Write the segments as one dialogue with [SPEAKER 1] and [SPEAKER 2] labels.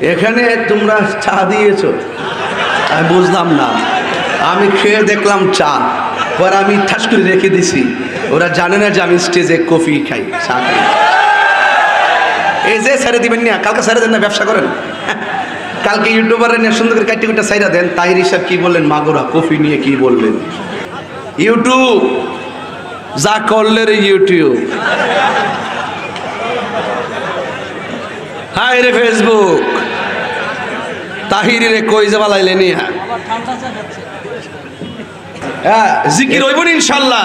[SPEAKER 1] এখানে তোমরা চা দিয়েছ। আমি বুঝলাম না। আমি খেয়ে দেখলাম চা। পর আমি ঠাস করে রেখে দিছি। ওরা জানে না যে আমি স্টেজে কফি খাই, চা খাই। এই যে ছেড়ে দিবেন না, কালকে ছেড়ে দেন না, ব্যবসা করেন। কালকে ইউটিউবারে নিয়ে সুন্দর করে কাটি কুটা সাইরা দেন তাহির হিসাব কি বললেন মাগুরা কফি নিয়ে কি বললেন? ইউটিউব যা করলে রে ইউটিউব হাই রে ফেসবুক। তাহিরি রে কই যে বালাইলে নিয়া? হ্যাঁ জিকির হইব না ইনশাল্লাহ।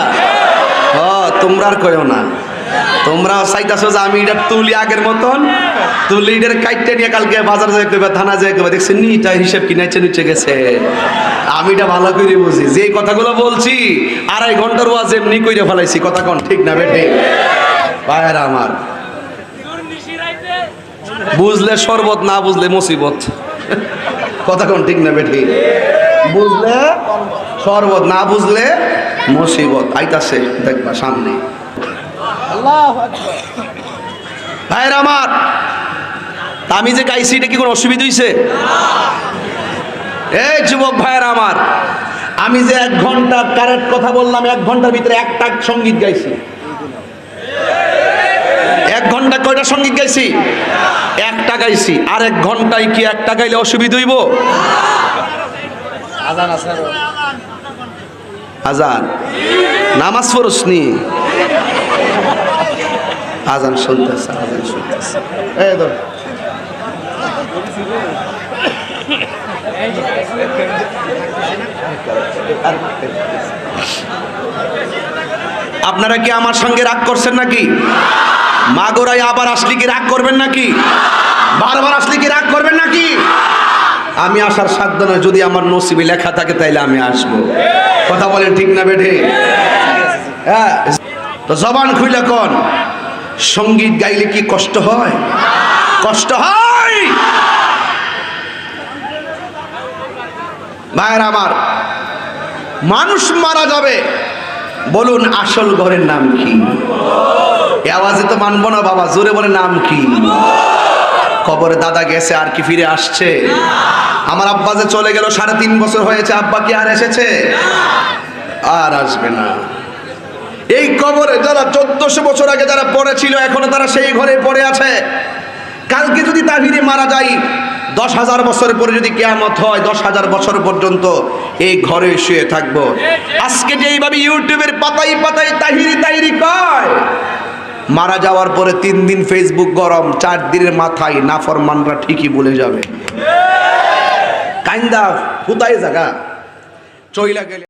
[SPEAKER 1] হ, তোমরা আর কইও না। তোমরা চাইতাছো যে আমি এটা তুলি আগের মতন। তুলি এটার কাইটটা নিয়ে কালকে বাজার যায় কইবা, থানা যায় কইবা, দেখছেন নি তাই হিসাব কি নাইচে নিচে গেছে। আমি এটা ভালো করে বুঝি। যে কথাগুলো বলছি, আড়াই ঘণ্টার ওয়াজ এমনি কইরে ফেলাইছি। কথা কোন, ঠিক না বেঠে ভাইয়ের আমার। বুঝলে শরবত না বুঝলে মুসিবত। কথা কোন ঠিক না বেঠি? বুঝলে শরবত না বুঝলে মুসিবত। আইতাছে দেখবা সামনে। ভাইয়ের আমার আমি যে গাইছি এটা কি কোনো অসুবিধা হইছে? এই যুবক ভাইয়ের আমার আমি যে এক ঘণ্টা কারেক্ট কথা বললাম এক ঘণ্টার ভিতরে একটা সংগীত গাইছি। ঘণ্টা কয়টা সংগীত গাইছি? একটা গাইছি। আর এক ঘন্টায় কি একটা গাইলে অসুবিধা হইব? আজান নামাজ পড়সনি আজান শুনতেছে আজান শুনতেছে। এই ধর। আপনারা কি আমার সঙ্গে রাগ করছেন নাকি? মাগুরাই আবার আসলে কি রাগ করবেন নাকি? বারবার আসলে কি রাগ করবেন নাকি? আমি আসার সাধ্য নয়, যদি আমার নসিবে লেখা থাকে তাইলে আমি আসব। কথা বলেন ঠিক না বেঠে? হ্যাঁ তো জবান খুইলে কন, সংগীত গাইলে কি কষ্ট হয়? কষ্ট হয়! ভাইয়ের আমার, মানুষ মারা যাবে, বলুন আসল ঘরের নাম কি? এ তো মানবো না বাবা, জোরে বলে নাম কি? খবরে দাদা গেছে, আর কি ফিরে আসছে? আমার আব্বা যে চলে গেল, সাড়ে তিন বছর হয়েছে, আব্বা কি আর এসেছে? আর আসবে না। এই কবরে যারা চোদ্দশো বছর আগে যারা পড়েছিল এখনও তারা সেই ঘরে পড়ে আছে। কালকে যদি তাহিরি মারা যায়, দশ হাজার বছর পরে যদি কেয়ামত হয়, দশ হাজার বছর পর্যন্ত এই ঘরে শুয়ে থাকব। আজকে যে এইভাবে ইউটিউবের পাতাই পাতাই তাহিরি কয় মারা যাওয়ার পরে তিন দিন ফেসবুক গরম, চার দিনের মাথায় নাফরমানরা ঠিকই বলে যাবে। কাইন্দা হুতাই জাগা চইলা গেলে